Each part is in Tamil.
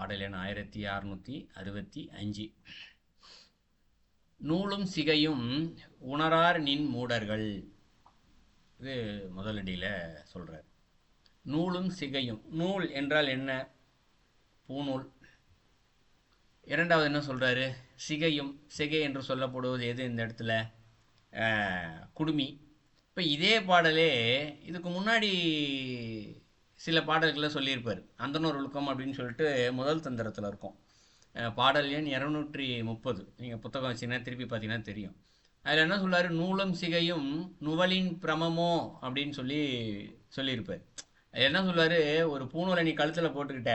பாடல் எண் ஆயிரத்தி அறுநூற்றி அறுபத்தி அஞ்சு. நூலும் சிகையும் உணரார் நின் மூடர்கள். இது முதலடியில் சொல்கிறார் நூலும் சிகையும் நூல் என்றால் என்ன? பூநூல். இரண்டாவது என்ன சொல்கிறாரு சிகையும் சிகை என்று சொல்லப்படுவது எது இந்த இடத்துல? குடுமி. இப்போ இதே பாடலே இதுக்கு முன்னாடி சில பாடல்களை சொல்லியிருப்பார். அந்தனூர் ஒழுக்கம் அப்படின்னு சொல்லிட்டு முதல் தந்திரத்தில் இருக்கும். பாடல் எண் இரநூற்றி முப்பது. நீங்கள் புத்தகம் வச்சீங்கன்னா திருப்பி பார்த்தீங்கன்னா தெரியும். அதில் என்ன சொல்றாரு நூலும் சிகையும் நுவலின் பிரமமோ அப்படின்னு சொல்லி சொல்லியிருப்பார். அது என்ன சொல்லுவார்? ஒரு பூநூலை நீ கழுத்தில் போட்டுக்கிட்ட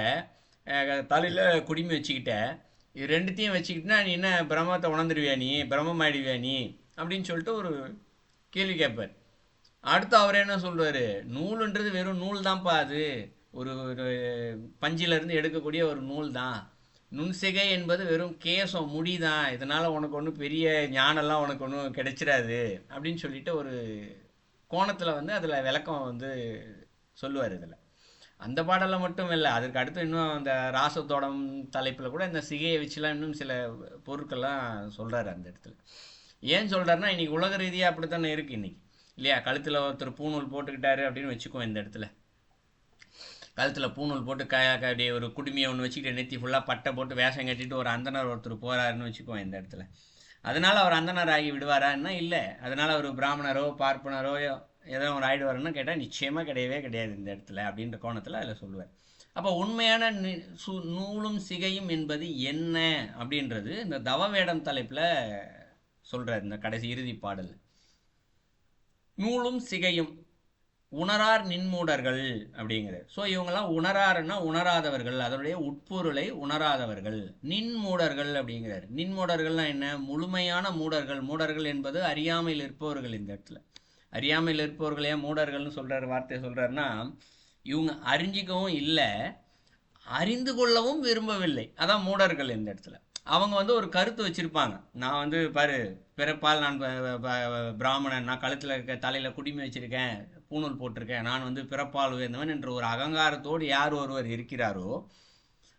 தலையில் குடிமி வச்சுக்கிட்ட இது ரெண்டுத்தையும் வச்சுக்கிட்டுனா நீ என்ன பிரம்மத்தை உணர்ந்துடுவியா நீ? பிரமமாயிடுவியா நீ? அப்படின்னு சொல்லிட்டு ஒரு கேள்வி கேட்பார். அடுத்து அவர் என்ன சொல்றாரு? நூலுன்றது வெறும் நூல் தான்ப்பா அது. ஒரு ஒரு பஞ்சிலிருந்து எடுக்கக்கூடிய ஒரு நூல் தான் நுண்சிகை என்பது வெறும் கேசம் முடி தான் இதனால் உனக்கு ஒன்றும் பெரிய ஞானம்லாம் உனக்கு ஒன்றும் கிடைச்சிடாது. அப்படின்னு சொல்லிட்டு ஒரு கோணத்தில் வந்து அதில் விளக்கம் வந்து சொல்லுவார் இதில். அந்த பாடலில் மட்டும் இல்லை அதற்கு அடுத்து இன்னும் அந்த ராசத்தோடம் தலைப்பில் கூட இந்த சிகையை வச்சுலாம் இன்னும் சில பொருட்கள்லாம் சொல்கிறாரு அந்த இடத்துல. ஏன் சொல்கிறாருன்னா இன்றைக்கி உலக ரீதியாக அப்படித்தானே இருக்குது இன்றைக்கி இல்லையா? கழுத்தில் ஒருத்தர் பூநூல் போட்டுக்கிட்டாரு அப்படின்னு வச்சுக்கோ இந்த இடத்துல. கழுத்தில் பூநூல் போட்டு க க- அப்படியே ஒரு குடுமையை ஒன்று வச்சுக்கிட்டு நெத்தி ஃபுல்லாக பட்டை போட்டு வேஷம் கட்டிட்டு ஒரு அந்தனர் ஒருத்தர் போகிறாருன்னு வச்சுக்கோ இந்த இடத்துல. அதனால் அவர் அந்தனர் ஆகி விடுவாரான்னா இல்லை. அதனால் அவர் பிராமணரோ பார்ப்பனரோ ஏதோ ஒரு ஆயிடுவாருன்னு கேட்டால் நிச்சயமாக கிடையவே கிடையாது இந்த இடத்துல அப்படின்ற கோணத்தில் அதில் சொல்லுவார். அப்போ உண்மையான நி- சு நூலும் சிகையும் என்பது என்ன அப்படின்றது இந்த தவ வேடம் தலைப்பில் சொல்கிறார் இந்த கடைசி இறுதி பாடல். நூலும் சிகையும் உணரார் நின்மூடர்கள் அப்படிங்கிறது. ஸோ இவங்கெல்லாம் உணராருன்னா உணராதவர்கள் அதனுடைய உட்பொருளை உணராதவர்கள். நின்மூடர்கள் அப்படிங்கிறார். நின்மூடர்கள்லாம் என்ன? முழுமையான மூடர்கள். மூடர்கள் என்பது அறியாமையில் இருப்பவர்கள் இந்த இடத்துல. அறியாமையில் இருப்பவர்களே மூடர்கள்னு சொல்கிறார் வார்த்தையை சொல்கிறாருன்னா இவங்க அறிஞ்சிக்கவும் இல்லை அறிந்து கொள்ளவும் விரும்பவில்லை. அதான் மூடர்கள் இந்த இடத்துல. அவங்க வந்து ஒரு கருத்து வச்சிருப்பாங்க. நான் வந்து பாரு பிறப்பால் நான் பிராமணன் நான் கழுத்தில் இருக்க தலையில் குடிமை வச்சிருக்கேன் பூணூல் போட்டிருக்கேன் நான் வந்து பிறப்பால் உயர்ந்தவன் என்ற ஒரு அகங்காரத்தோடு யார் ஒருவர் இருக்கிறாரோ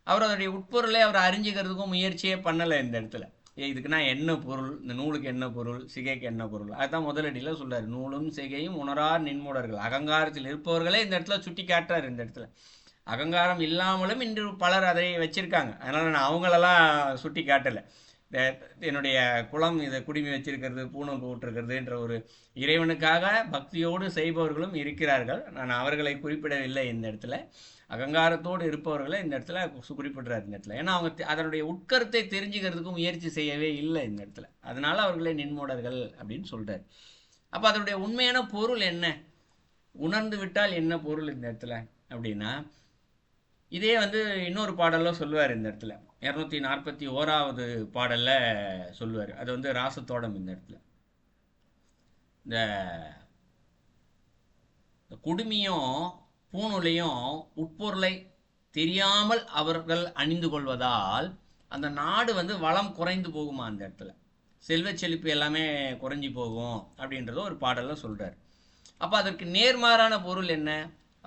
அவர் அதனுடைய உட்பொருளை அவர் அறிஞ்சிக்கிறதுக்கும் முயற்சியே பண்ணலை இந்த இடத்துல. ஏ இதுக்குன்னா என்ன பொருள் இந்த நூலுக்கு என்ன பொருள் சிகைக்கு என்ன பொருள்? அதுதான் முதலடியில் சொல்றாரு. நூலும் சிகையும் உணரார் நின்மூடர்கள். அகங்காரத்தில் இருப்பவர்களே இந்த இடத்துல சுட்டி காட்டுறாரு இந்த இடத்துல. அகங்காரம் இல்லாமலும் இன்று பலர் அதை வச்சுருக்காங்க. அதனால் நான் அவங்களெல்லாம் சுட்டி காட்டலை. என்னுடைய குளம் இதை குடுமி வச்சிருக்கிறது பூணம் போட்டிருக்கிறதுன்ற ஒரு இறைவனுக்காக பக்தியோடு செய்பவர்களும் இருக்கிறார்கள். நான் அவர்களை குறிப்பிடவில்லை இந்த இடத்துல. அகங்காரத்தோடு இருப்பவர்களை இந்த இடத்துல குறிப்பிடுறார் இந்த இடத்துல. ஏன்னா அவங்க அதனுடைய உட்கருத்தை தெரிஞ்சுக்கிறதுக்கு முயற்சி செய்யவே இல்லை இந்த இடத்துல. அதனால அவர்களை நின்மூடர்கள் அப்படின்னு சொல்றாரு. அப்போ அதனுடைய உண்மையான பொருள் என்ன? உணர்ந்து விட்டால் என்ன பொருள் இந்த இடத்துல? அப்படின்னா இதே வந்து இன்னொரு பாடலும் சொல்லுவார் இந்த இடத்துல. இரநூத்தி நாற்பத்தி ஓராவது பாடலில் சொல்லுவார். அது வந்து ராசத்தோடம் இந்த இடத்துல. இந்த இந்த குடுமியும் பூணுலையும் உட்பொருளை தெரியாமல் அவர்கள் அணிந்து கொள்வதால் அந்த நாடு வந்து வளம் குறைந்து போகுமா அந்த இடத்துல. செல்வ செழிப்பு எல்லாமே குறைஞ்சி போகும் அப்படின்றத ஒரு பாடலில் சொல்கிறார் அப்போ அதற்கு நேர்மாறான பொருள் என்ன?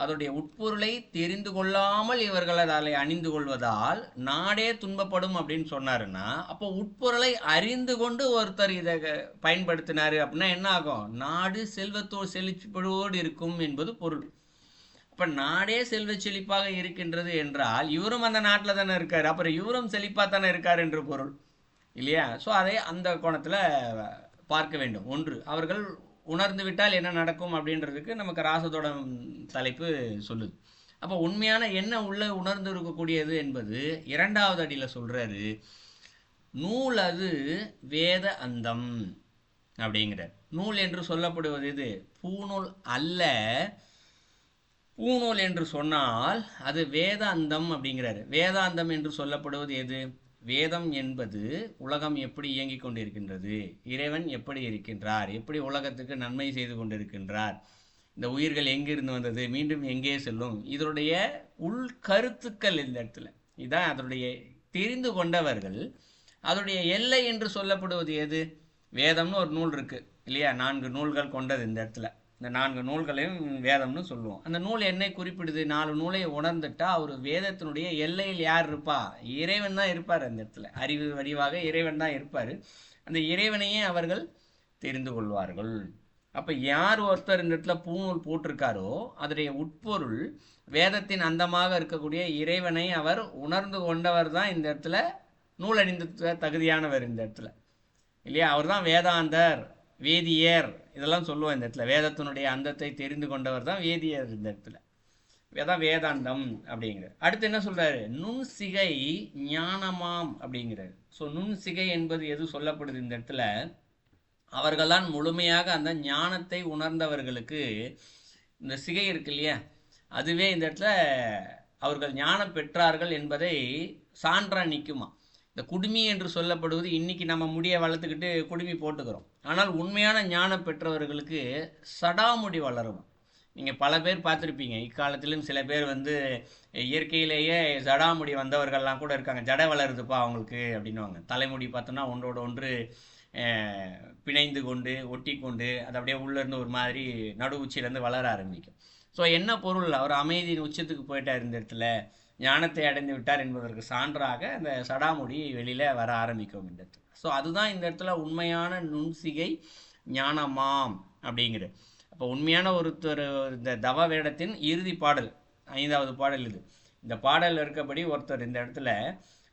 அதோடைய உட்பொருளை தெரிந்து கொள்ளாமல் இவர்கள் அதை அணிந்து கொள்வதால் நாடே துன்பப்படும் அப்படின்னு சொன்னாருன்னா அப்போ உட்பொருளை அறிந்து கொண்டு ஒருத்தர் இதை பயன்படுத்தினார் அப்படின்னா என்ன ஆகும்? நாடு செல்வத்தோடு செழிப்போடு இருக்கும் என்பது பொருள். இப்போ நாடே செல்வ செழிப்பாக இருக்கின்றது என்றால் இவரும் அந்த நாட்டில் தானே இருக்கார். அப்புறம் இவரும் செழிப்பாக தானே இருக்கார் என்று பொருள். இல்லையா? ஸோ அதை அந்த கோணத்தில் பார்க்க வேண்டும். ஒன்று அவர்கள் உணர்ந்து விட்டால் என்ன நடக்கும் அப்படின்றதுக்கு நமக்கு ராசத்தோட தலைப்பு சொல்லுது. அப்போ உண்மையான என்ன உள்ள உணர்ந்து இருக்கக்கூடியது என்பது இரண்டாவது அடியில் சொல்றாரு நூல் அது வேத அந்தம் அப்படிங்கிறார். நூல் என்று சொல்லப்படுவது இது பூநூல் அல்ல. பூநூல் என்று சொன்னால் அது வேதாந்தம் அப்படிங்கிறாரு. வேதாந்தம் என்று சொல்லப்படுவது எது? வேதம் என்பது உலகம் எப்படி இயங்கிக் கொண்டிருக்கின்றது? இறைவன் எப்படி இருக்கின்றார்? எப்படி உலகத்துக்கு நன்மை செய்து கொண்டிருக்கின்றார்? இந்த உயிர்கள் எங்கிருந்து வந்தது? மீண்டும் எங்கே செல்லும்? இதனுடைய உள் கருத்துக்கள் இந்த இடத்துல. இதான் அதனுடைய தெரிந்து கொண்டவர்கள். அதனுடைய எல்லை என்று சொல்லப்படுவது எது? வேதம்னு ஒரு நூல் இருக்கு இல்லையா? நான்கு நூல்கள் கொண்டது இந்த இடத்துல. இந்த நான்கு நூல்களையும் வேதம்னு சொல்லுவோம். அந்த நூல் என்னை குறிப்பிடுது? நாலு நூலை உணர்ந்துட்டா அவர் வேதத்தினுடைய எல்லையில் யார் இருப்பா? இறைவன் தான் இருப்பார் அந்த இடத்துல. அறிவு வடிவாக இறைவன் தான் இருப்பார். அந்த இறைவனையே அவர்கள் தெரிந்து கொள்வார்கள். அப்போ யார் ஒருத்தர் இந்த இடத்துல பூநூல் போட்டிருக்காரோ அதனுடைய உட்பொருள் வேதத்தின் அந்தமாக இருக்கக்கூடிய இறைவனை அவர் உணர்ந்து கொண்டவர் தான் இந்த இடத்துல நூலணிந்த தகுதியானவர் இந்த இடத்துல. இல்லையா? அவர் தான் வேதாந்தர் வேதியர் இதெல்லாம் சொல்லுவோம் இந்த இடத்துல. வேதத்தினுடைய அந்தத்தை தெரிந்து கொண்டவர் தான் வேதியர் இந்த இடத்துல. வேதான் வேதாந்தம் அப்படிங்கிறார். அடுத்து என்ன சொல்றாரு? நுண்சிகை ஞானமாம் அப்படிங்கிறார். ஸோ நுண்சிகை என்பது எது சொல்லப்படுது இந்த இடத்துல? அவர்கள்தான் முழுமையாக அந்த ஞானத்தை உணர்ந்தவர்களுக்கு இந்த சிகை இருக்கு இல்லையா? அதுவே இந்த இடத்துல அவர்கள் ஞானம் பெற்றார்கள் என்பதை சான்றா நிற்குமா இந்த குடுமி என்று சொல்லப்படுவது இன்னைக்கு நம்ம முடியை வளர்த்துக்கிட்டு குடுமி போட்டுக்கிறோம். ஆனால் உண்மையான ஞானம் பெற்றவர்களுக்கு சடாமுடி வளரும். நீங்கள் பல பேர் பார்த்துருப்பீங்க. இக்காலத்திலும் சில பேர் வந்து இயற்கையிலேயே ஜடாமுடி வந்தவர்கள்லாம் கூட இருக்காங்க. ஜடை வளருதுப்பா அவங்களுக்கு அப்படின்னுவாங்க. தலைமுடி பார்த்தோன்னா ஒன்றோட ஒன்று பிணைந்து கொண்டு ஒட்டி கொண்டு அது அப்படியே உள்ளேருந்து ஒரு மாதிரி நடு உச்சியிலேருந்து வளர ஆரம்பிக்கும். ஸோ என்ன பொருள்? அவர் அமைதியின் உச்சத்துக்கு போயிட்டார் இந்த இடத்துல. ஞானத்தை அடைந்து விட்டார் என்பதற்கு சான்றாக அந்த சடாமுடி வெளியில் வர ஆரம்பிக்கும் இந்த இடத்துல. ஸோ அதுதான் இந்த இடத்துல உண்மையான நுண்சிகை ஞானமாம் அப்படிங்கிறது அப்போ உண்மையான ஒருத்தர் இந்த தவ வேடத்தின் இறுதி பாடல் ஐந்தாவது பாடல் இது. இந்த பாடல் இருக்கபடி ஒருத்தர் இந்த இடத்துல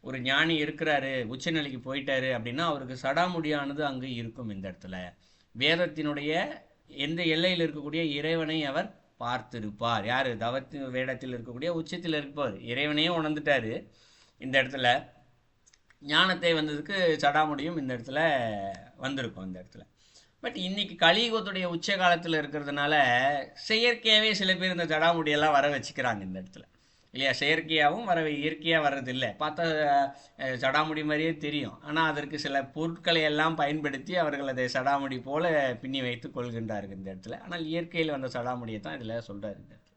ஒரு ஞானி இருக்கிறாரு உச்சநிலைக்கு போயிட்டாரு அப்படின்னா அவருக்கு சடாமுடியானது அங்கு இருக்கும் இந்த இடத்துல. வேதத்தினுடைய எந்த எல்லையில் இருக்கக்கூடிய இறைவனை அவர் பார்த்திருப்பார். யார்? தவத்தின் வேடத்தில் இருக்கக்கூடிய உச்சத்தில் இருப்பார். இறைவனையே உணர்ந்துட்டாரு இந்த இடத்துல. ஞானத்தை வந்ததுக்கு சடாமுடியும் இந்த இடத்துல வந்திருக்கும் இந்த இடத்துல. பட் இன்னைக்கு கலியுகத்துடைய உச்ச காலத்தில் இருக்கிறதுனால செயற்கையாகவே சில பேர் இந்த ஜடாமுடியெல்லாம் வர வச்சுக்கிறாங்க இந்த இடத்துல. இல்லையா? செயற்கையாகவும் வர இயற்கையாக வர்றதில்லை. பார்த்தா சடாமுடி மாதிரியே தெரியும். ஆனால் அதற்கு சில பொருட்களை எல்லாம் பயன்படுத்தி அவர்கள் அதை சடாமுடி போல பின்னி வைத்து கொள்கின்றார்கள் இந்த இடத்துல. ஆனால் இயற்கையில் வந்த சடாமுடியை தான் இதில் சொல்கிறார் இந்த இடத்துல.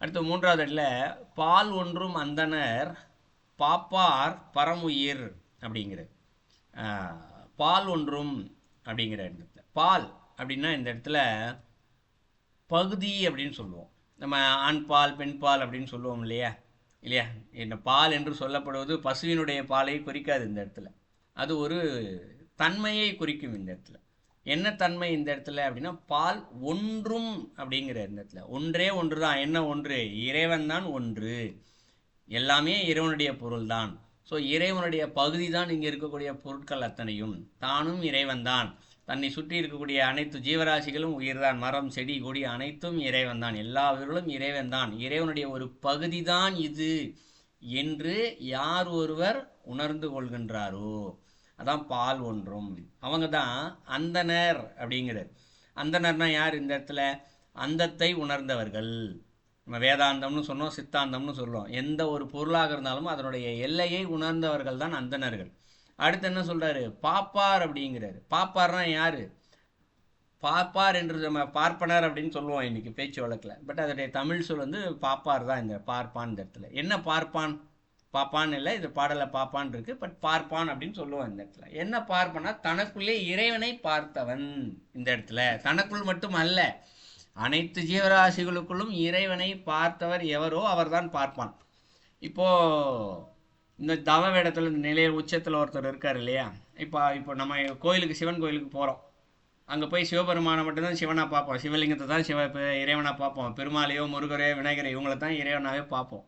அடுத்து மூன்றாவது இடத்துல பால் ஒன்றும் அந்தனர் பாப்பார் பரமுயிர் அப்படிங்கிறது பால் ஒன்றும் அப்படிங்கிற இடத்துல. பால் அப்படின்னா இந்த இடத்துல பகுதி அப்படின்னு சொல்லுவோம். நம்ம ஆண் பால் பெண் பால் அப்படின்னு சொல்லுவோம் இல்லையா? இல்லையா? இந்த பால் என்று சொல்லப்படுவது பசுவினுடைய பாலை குறிக்காது இந்த இடத்துல. அது ஒரு தன்மையை குறிக்கும் இந்த இடத்துல. என்ன தன்மை இந்த இடத்துல அப்படின்னா பால் ஒன்றும் அப்படிங்கிற இந்த இடத்துல. ஒன்றே ஒன்று தான் என்ன ஒன்று? இறைவன் தான் ஒன்று. எல்லாமே இறைவனுடைய பொருள் தான் ஸோ இறைவனுடைய பகுதி தான் இங்கே இருக்கக்கூடிய பொருட்கள் அத்தனையும். தானும் இறைவன் தான் தன்னை சுற்றி இருக்கக்கூடிய அனைத்து ஜீவராசிகளும் உயிர்தான். மரம் செடி கொடி அனைத்தும் இறைவன்தான் எல்லா உயிர்களும் இறைவன்தான் இறைவனுடைய ஒரு பகுதி தான் இது என்று யார் ஒருவர் உணர்ந்து கொள்கின்றாரோ? அதான் பால் ஒன்றும். அவங்க தான் அந்தனர் அப்படிங்கிறார். அந்தனர்னா யார் இந்த இடத்துல? அந்தத்தை உணர்ந்தவர்கள். நம்ம வேதாந்தம்னு சொன்னோம் சித்தாந்தம்னு சொல்லுவோம் எந்த ஒரு பொருளாக இருந்தாலும் அதனுடைய எல்லையை உணர்ந்தவர்கள் தான் அந்தணர்கள் அடுத்து என்ன சொல்றாரு? பாப்பார் அப்படிங்கிறாரு. பாப்பார்னா யாரு? பாப்பார் என்று நம்ம பார்ப்பனர் அப்படின்னு சொல்லுவோம் இன்னைக்கு பேச்சு வழக்கில். பட் அதனுடைய தமிழ் சொல் வந்து பாப்பார் தான் இந்த பார்ப்பான் இந்த இடத்துல என்ன பார்ப்பான்? பாப்பான் இல்லை இது பாடலை பாப்பான் இருக்கு பட் பார்ப்பான் அப்படின்னு சொல்லுவோம் இந்த இடத்துல. என்ன பார்ப்பனா? தனக்குள்ளே இறைவனை பார்த்தவன் இந்த இடத்துல. தனக்குள் மட்டும் அல்ல அனைத்து ஜீவராசிகளுக்குள்ளும் இறைவனை பார்த்தவர் எவரோ அவர்தான் பார்ப்பான். இப்போ இந்த தவ வேடத்தில் இந்த நிலைய உச்சத்தில் ஒருத்தர் இருக்கார் இல்லையா? இப்போ இப்போ நம்ம கோயிலுக்கு சிவன் கோயிலுக்கு போகிறோம் அங்கே போய் சிவபெருமானை மட்டும்தான் சிவனாக பார்ப்போம். சிவலிங்கத்தை தான் சிவ இறைவனாக பார்ப்போம். பெருமாளையோ முருகரையோ விநாயகரை இவங்களை தான் இறைவனாகவே பார்ப்போம்.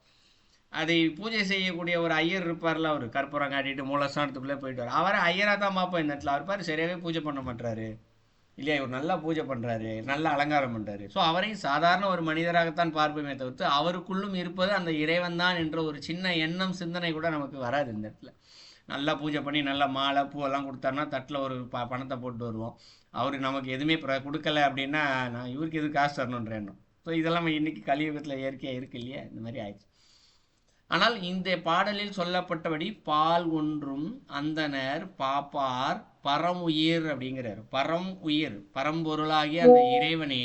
அதை பூஜை செய்யக்கூடிய ஒரு ஐயர் இருப்பார்ல அவர். கற்பூரம் காட்டிட்டு மூலஸ்தானத்துக்குள்ளே போயிட்டு அவரை ஐயராக தான் பார்ப்போம் இந்த இடத்துல. அவர் பாரு சரியாகவே பூஜை பண்ண மாட்டாரு இல்லையா இவர் நல்லா பூஜை பண்ணுறாரு நல்லா அலங்காரம் பண்ணுறாரு ஸோ அவரையும் சாதாரண ஒரு மனிதராகத்தான் பார்ப்போமே தவிர்த்து அவருக்குள்ளும் இருப்பது அந்த இறைவன் தான் என்ற ஒரு சின்ன எண்ணம் சிந்தனை கூட நமக்கு வராது இந்த இடத்துல. நல்லா பூஜை பண்ணி நல்லா மாலை பூவெல்லாம் கொடுத்தாருன்னா தட்டில் ஒரு ப பணத்தை போட்டு வருவோம். அவர் நமக்கு எதுவுமே பிர- கொடுக்கல அப்படின்னா நான் இவருக்கு எதுவும் காசு தரணுன்ற எண்ணம். ஸோ இதெல்லாம் இன்னைக்கு கலியுகத்தில் இயற்கையாக இருக்கு இல்லையா? இந்த மாதிரி ஆயிடுச்சு. ஆனால் இந்த பாடலில் சொல்லப்பட்டபடி பால் ஒன்றும் அந்தனர் பாப்பார் பரமுயிர் அப்படிங்கிறார். பரம் உயிர் பரம்பொருளாகிய அந்த இறைவனே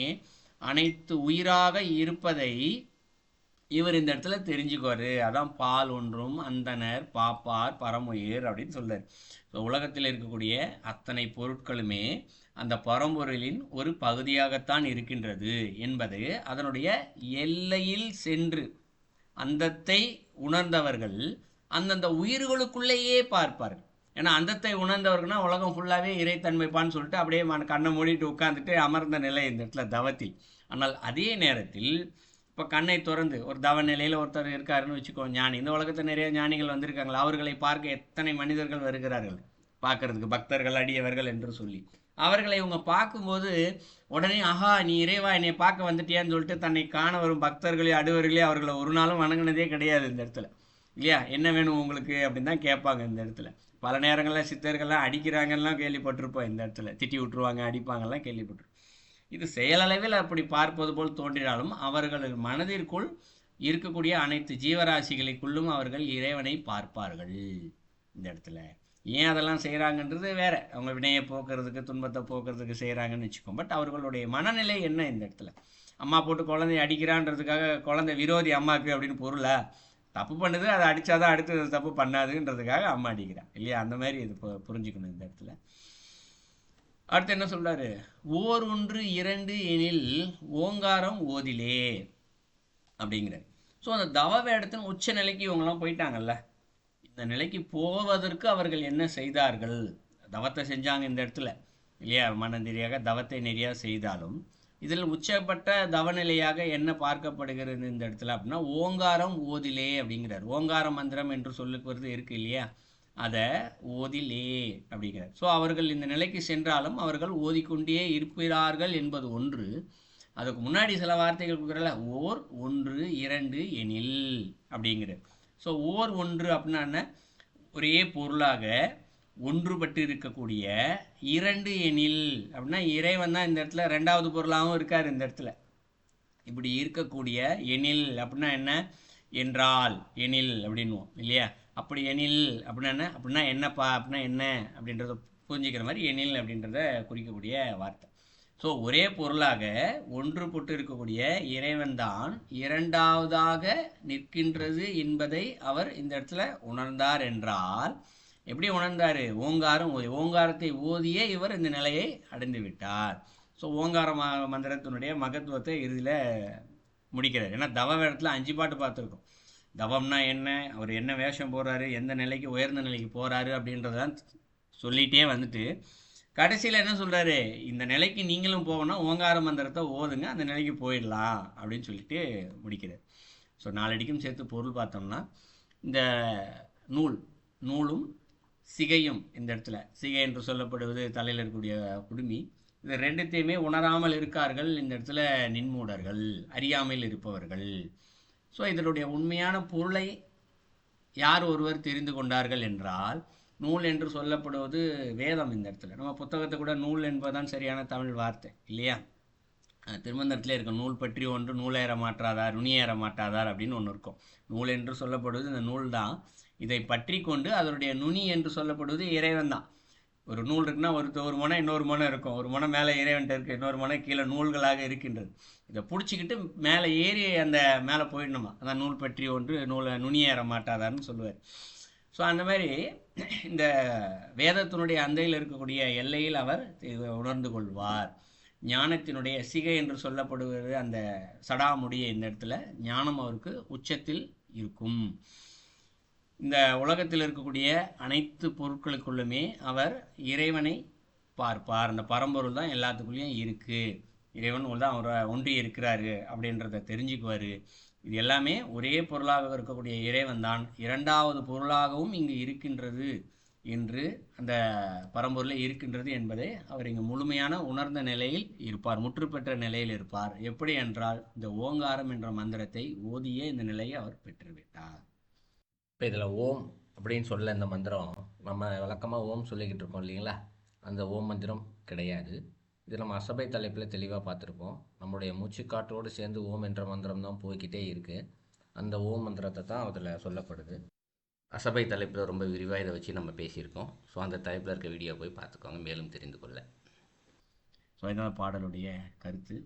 அனைத்து உயிராக இருப்பதை இவர் இந்த இடத்துல தெரிஞ்சுக்குவார். அதான் பால் ஒன்றும் அந்தனர் பாப்பார் பரமுயிர் அப்படின்னு சொல்றாரு. ஸோ உலகத்தில் இருக்கக்கூடிய அத்தனை பொருட்களுமே அந்த பரம்பொருளின் ஒரு பகுதியாகத்தான் இருக்கின்றது என்பது அதனுடைய எல்லையில் சென்று அந்தத்தை உணர்ந்தவர்கள் அந்தந்த உயிர்களுக்குள்ளேயே பார்ப்பார்கள். ஏன்னா அந்தத்தை உணர்ந்தவர்கள்னா உலகம் ஃபுல்லாகவே இறைத்தன்மைப்பான்னு சொல்லிட்டு அப்படியே மன கண்ணை மூடிட்டு உட்காந்துட்டு அமர்ந்த நிலை இந்த இடத்துல தவத்தில். ஆனால் அதே நேரத்தில் இப்போ கண்ணை திறந்து ஒரு தவ நிலையில் ஒருத்தர் இருக்காருன்னு வச்சுக்கோ ஞானி. இந்த உலகத்தில் நிறைய ஞானிகள் வந்திருக்காங்களா அவர்களை பார்க்க எத்தனை மனிதர்கள் வருகிறார்கள்? பார்க்கறதுக்கு பக்தர்கள் அடியவர்கள் என்று சொல்லி. அவர்களை இவங்க பார்க்கும்போது உடனே ஆஹா நீ இறைவா என்னை பார்க்க வந்துட்டியான்னு சொல்லிட்டு தன்னை காண வரும் பக்தர்களே அடுவர்களே அவர்களை ஒரு நாளும் வணங்கினதே கிடையாது இந்த இடத்துல. இல்லையா? என்ன வேணும் உங்களுக்கு? அப்படின்னு தான் கேட்பாங்க இந்த இடத்துல. பல நேரங்களில் சித்தர்கள்லாம் அடிக்கிறாங்கலாம் கேள்விப்பட்டிருப்போம் இந்த இடத்துல. திட்டி விட்டுருவாங்க அடிப்பாங்கலாம் கேள்விப்பட்டிருப்போம். இது செயலளவில் அப்படி பார்ப்பது போல் தோன்றினாலும் அவர்கள் மனதிற்குள் இருக்கக்கூடிய அனைத்து ஜீவராசிகளுக்குள்ளும் அவர்கள் இறைவனை பார்ப்பார்கள் இந்த இடத்துல. ஏன் அதெல்லாம் செய்கிறாங்கன்றது வேற. அவங்க வினையை போக்குறதுக்கு துன்பத்தை போக்குறதுக்கு செய்கிறாங்கன்னு வச்சுக்கோம் பட் அவர்களுடைய மனநிலை என்ன இந்த இடத்துல? அம்மா போட்டு குழந்தைய அடிக்கிறான்றதுக்காக குழந்தை விரோதி அம்மாவுக்கு அப்படின்னு பொருளா? தப்பு பண்ணுது அதை அடித்தாதான் அடுத்து தப்பு பண்ணாதுன்றதுக்காக அம்மா அடிக்கிறான் இல்லையா? அந்த மாதிரி இது பு- புரிஞ்சுக்கணும் இந்த இடத்துல. அடுத்து என்ன சொல்றாரு? ஓர் ஒன்று இரண்டு எனில் ஓங்காரம் ஓதிலே அப்படிங்கிறார். ஸோ அந்த தவ வேடத்தின் உச்ச நிலைக்கு இவங்கெல்லாம் போயிட்டாங்கல்ல? இந்த நிலைக்கு போவதற்கு அவர்கள் என்ன செய்தார்கள்? தவத்தை செஞ்சாங்க இந்த இடத்துல இல்லையா? மனநெறியாக தவத்தை நெறியாக செய்தாலும் இதில் உச்சப்பட்ட தவநிலையாக என்ன பார்க்கப்படுகிறது இந்த இடத்துல அப்படின்னா ஓங்காரம் ஓதிலே அப்படிங்கிறார். ஓங்கார மந்திரம் என்று சொல்லுவது இருக்கு இல்லையா? அதை ஓதிலே அப்படிங்கிறார். ஸோ அவர்கள் இந்த நிலைக்கு சென்றாலும் அவர்கள் ஓதிக்கொண்டே இருக்கிறார்கள் என்பது ஒன்று. அதுக்கு முன்னாடி சில வார்த்தைகள் கொடுக்குறல ஓர் ஒன்று இரண்டு எனில் அப்படிங்கிறது ஸோ ஓர் ஒன்று அப்படின்னா என்ன? ஒரே பொருளாக ஒன்றுபட்டு இருக்கக்கூடிய இரண்டு எனில் அப்படின்னா இறைவன் தான் இந்த இடத்துல ரெண்டாவது பொருளாகவும் இருக்கார் இந்த இடத்துல. இப்படி இருக்கக்கூடிய எனில் அப்படின்னா என்ன? என்றால் எனில் அப்படின்னுவோம் இல்லையா? அப்படி எனில் அப்படின்னா என்ன? அப்படின்னா என்னப்பா அப்படின்னா என்ன? அப்படின்றத புரிஞ்சுக்கிற மாதிரி எனில் அப்படின்றத குறிக்கக்கூடிய வார்த்தை. ஸோ ஒரே பொருளாக ஒன்றுபட்டு இருக்கக்கூடிய இறைவன் தான் இரண்டாவதாக நிற்கின்றது என்பதை அவர் இந்த இடத்துல உணர்ந்தார் என்றால் எப்படி உணர்ந்தார்? ஓங்காரம் ஓங்காரத்தை ஓதியே இவர் இந்த நிலையை அடைந்து விட்டார். ஸோ ஓங்கார மந்திரத்தினுடைய மகத்துவத்தை இறுதியில் முடிக்கிறார். ஏன்னா தவ வேடத்தில் அஞ்சு பாட்டு பார்த்துருக்கோம். தவம்னா என்ன? அவர் என்ன வேஷம் போடுறாரு? எந்த நிலைக்கு உயர்ந்த நிலைக்கு போகிறாரு அப்படின்றதான் சொல்லிகிட்டே வந்துட்டு கடைசியில் என்ன சொல்கிறாரு இந்த நிலைக்கு நீங்களும் போகணும் ஓங்கார மந்திரத்தை ஓதுங்க அந்த நிலைக்கு போயிடலாம் அப்படின்னு சொல்லிட்டு முடிக்கிறார். ஸோ நாலடிக்கும் சேர்த்து பொருள் பார்த்தோம்னா இந்த நூல் நூலும் சிகையும் இந்த இடத்துல சிகை என்று சொல்லப்படுவது தலையில் இருக்கக்கூடிய குடுமி இது ரெண்டுத்தையுமே உணராமல் இருக்கார்கள் இந்த இடத்துல நின்மூடர்கள் அறியாமையில் இருப்பவர்கள். ஸோ இதனுடைய உண்மையான பொருளை யார் ஒருவர் தெரிந்து கொண்டார்கள் என்றால் நூல் என்று சொல்லப்படுவது வேதம் இந்த இடத்துல. நம்ம புத்தகத்தை கூட நூல் என்பதுதான் சரியான தமிழ் வார்த்தை இல்லையா? அஹ் இருக்க இருக்கும். நூல் பற்றி ஒன்று நூலேற மாற்றாதார் நுனியேற மாட்டாதார் அப்படின்னு ஒன்று இருக்கும். நூல் என்று சொல்லப்படுவது இந்த நூல் தான். இதை பற்றி கொண்டு அதனுடைய நுனி என்று சொல்லப்படுவது இறைவன் தான். ஒரு நூல் இருக்குன்னா ஒரு ஒரு முனை இன்னொரு முனை இருக்கும். ஒரு முனை மேலே இறைவன்ட்டு இருக்குது இன்னொரு முனை கீழே நூல்களாக இருக்கின்றது. இதை பிடிச்சிக்கிட்டு மேலே ஏறி அந்த மேலே போயிடணுமா? அதான் நூல் பற்றி ஒன்று நூலை நுனியேற மாட்டாதார்னு சொல்லுவார். ஸோ அந்த மாதிரி இந்த வேதத்தினுடைய அந்தையில் இருக்கக்கூடிய எல்லையில் அவர் உணர்ந்து கொள்வார். ஞானத்தினுடைய சிகை என்று சொல்லப்படுவது அந்த சடாமுடிய இந்த இடத்துல ஞானம் அவருக்கு உச்சத்தில் இருக்கும். இந்த உலகத்தில் இருக்கக்கூடிய அனைத்து பொருட்களுக்குள்ளுமே அவர் இறைவனை பார்ப்பார். அந்த பரம்பொருள் தான் எல்லாத்துக்குள்ளேயும் இருக்குது இறைவன் தான் அவர் ஒன்றி இருக்கிறாரு அப்படின்றத தெரிஞ்சுக்குவார். இது எல்லாமே ஒரே பொருளாக இருக்கக்கூடிய இறைவன் தான் இரண்டாவது பொருளாகவும் இங்கு இருக்கின்றது என்று அந்த பரம்பொருளில் இருக்கின்றது என்பதை அவர் இங்கு முழுமையான உணர்ந்த நிலையில் இருப்பார் முற்றுப்பெற்ற நிலையில் இருப்பார். எப்படி என்றால் இந்த ஓங்காரம் என்ற மந்திரத்தை ஓதியே இந்த நிலையை அவர் பெற்றுவிட்டார். இப்போ இதில் ஓம் அப்படின்னு சொல்ல இந்த மந்திரம் நம்ம வழக்கமாக ஓம் சொல்லிக்கிட்டு இருக்கோம் இல்லைங்களா? அந்த ஓம் மந்திரம் கிடையாது. இது நம்ம அசபை தலைப்பில் தெளிவாக பார்த்துருப்போம். நம்முடைய மூச்சுக்காற்றோடு சேர்ந்து ஓம் என்ற மந்திரம் தான் போய்கிட்டே இருக்குது அந்த ஓம் மந்திரத்தை தான் அதில் சொல்லப்படுது. அசபை தலைப்பில் ரொம்ப விரிவாக இதை வச்சு நம்ம பேசியிருக்கோம். ஸோ அந்த தலைப்பில் இருக்க வீடியோ போய் பார்த்துக்கோங்க. மேலும் தெரிந்து கொள்ள. ஸோ இதான் பாடலுடைய கருத்து.